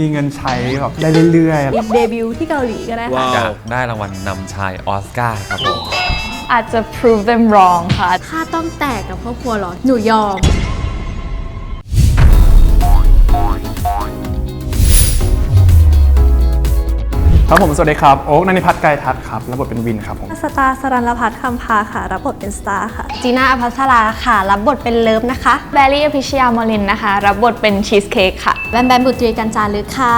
มีเงินใช้แบบได้เรื่อยๆเดบิวต์ที่เกาหลีก็ได้ค่ะอยากได้รางวัลนำชายออสการ์ครับผม อาจจะ prove them wrong ค่ะ ถ้าต้องแตกกับครอบครัวเหรอ หนูยอม ครับผมสวัสดีครับโอ๊กนันทิพัฒน์ไกรทัศน์ครับรับบทเป็นวินครับผมสตาร์สรันลพัฒน์คำพาค่ะ รับบทเป็นสตาร์ค่ะ จีน่าอภัสราค่ะ รับบทเป็นเลิฟนะคะแบลลี่อภิชยามลินนะคะ รับบทเป็นชีสเค้กค่ะแบมแบมบุตรีกันจารึกค่ะ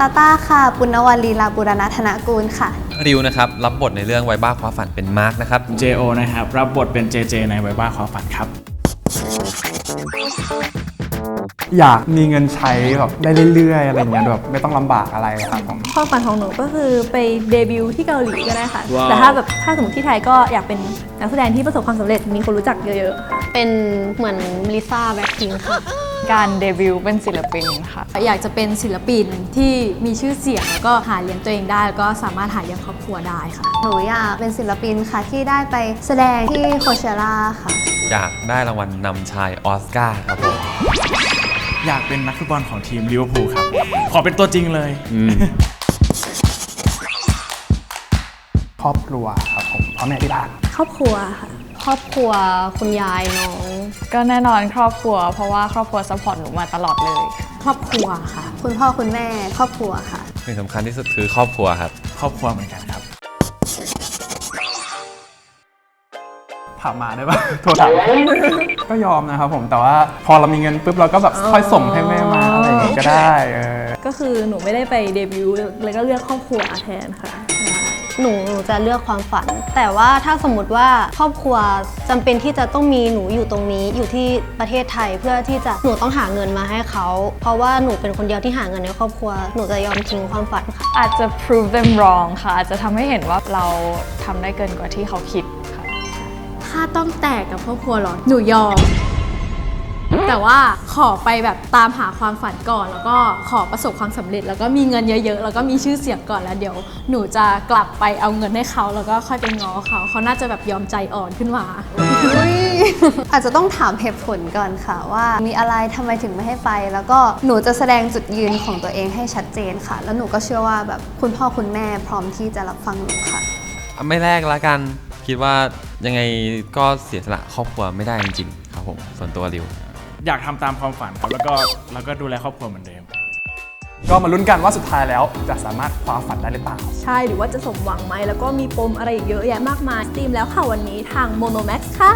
ตาต้าค่ะ ปุณณวลีลาบุรณธนกูลค่ะริวนะครับรับบทในเรื่องไวบ้าคว้าฝันเป็นมาร์กนะครับ JO นะครับรับบทเป็น JJ ในไวบ้าความฝันครับ อยากมีเงินใช้แบบได้เรื่อยๆอะไรอย่างเงี้ยแบบไม่ต้องลำบากอะไรครับผม ความฝันของหนูก็คือไปเดบิวต์ที่เกาหลีก็ได้ค่ะ ว้าว แต่ถ้าแบบถ้าสมมติที่ไทยก็อยากเป็นนักแสดงที่ประสบความสำเร็จมีคนรู้จักเยอะๆค่ะเป็นเหมือนลิซ่าแบ็คพิงค่ะ การเดบิวต์เป็นศิลปินค่ะ อยากจะเป็นศิลปินที่มีชื่อเสียงแล้วก็หาเลี้ยงตัวเองได้แล้วก็สามารถหาเลี้ยงครอบครัวได้ค่ะ หนูอยากเป็นศิลปินค่ะที่ได้ไปแสดงที่โคเชล่าค่ะ อยากได้รางวัลนำชายออสการ์ครับผม อยากเป็นนักฟุตบอลของทีมลิเวอร์พูลครับ ขอเป็นตัวจริงเลย ครอบครัวครับผมพ่อแม่ที่บ้านครอบครัวค่ะ ครอบครัวคุณยายน้อง ก็แน่นอนครอบครัว เพราะว่าครอบครัวซัพพอร์ตหนูมาตลอดเลย ครอบครัวค่ะ คุณพ่อคุณแม่ ครอบครัวค่ะ สิ่งสำคัญที่สุดคือครอบครัวครับ ครอบครัวเหมือนกันครับ ถามมาได้ปะโทรถามก็ยอมนะครับผมแต่ว่าพอเรามีเงินปุ๊บเราก็แบบค่อยส่งให้แม่มาอะไรอย่างเงี้ยก็ได้เออก็คือหนูไม่ได้ไปเดบิวต์เลยก็เลือกครอบครัวแทนค่ะ หนูหนูจะเลือกความฝัน แต่ว่าถ้าสมมติว่าครอบครัวจำเป็นที่จะต้องมีหนูอยู่ตรงนี้อยู่ที่ประเทศไทยเพื่อที่จะหนูต้องหาเงินมาให้เขา เพราะว่าหนูเป็นคนเดียวที่หาเงินในครอบครัวหนูจะยอมทิ้งความฝันค่ะ อาจจะ prove them wrong ค่ะ อาจจะทำให้เห็นว่าเราทำได้เกินกว่าที่เขาคิดค่ะถ้าต้องแตกกับครอบครัวเหรอ หนูยอม แต่ว่าขอไปแบบตามหาความฝันก่อน แล้วก็ขอประสบความสำเร็จ แล้วก็มีเงินเยอะๆ แล้วก็มีชื่อเสียงก่อนแล้วเดี๋ยว หนูจะกลับไปเอาเงินให้เขา แล้วก็ค่อยไปง้อเขาเขาน่าจะแบบยอมใจอ่อนขึ้นมาอาจจะต้องถามเหตุผลก่อนค่ะว่ามีอะไรทำไมถึงไม่ให้ไป แล้วก็หนูจะแสดงจุดยืนของตัวเองให้ชัดเจนค่ะ แล้วหนูก็เชื่อว่าแบบคุณพ่อคุณแม่พร้อมที่จะรับฟังหนูค่ะ ไม่แรกละกัน คิดว่า ยังไงก็เสียสละครอบครัวไม่ได้จริงๆครับผมส่วนตัวริว อยากทำตามความฝันครับแล้วก็แล้วก็ดูแลครอบครัวเหมือนเดิม ก็มาลุ้นกันว่าสุดท้ายแล้วจะสามารถคว้าฝันได้หรือเปล่า ใช่หรือว่าจะสมหวังไหมแล้วก็มีปมอะไรอีกเยอะแยะมากมายสตรีมแล้วค่ะวันนี้ทาง Monomax ค่ะ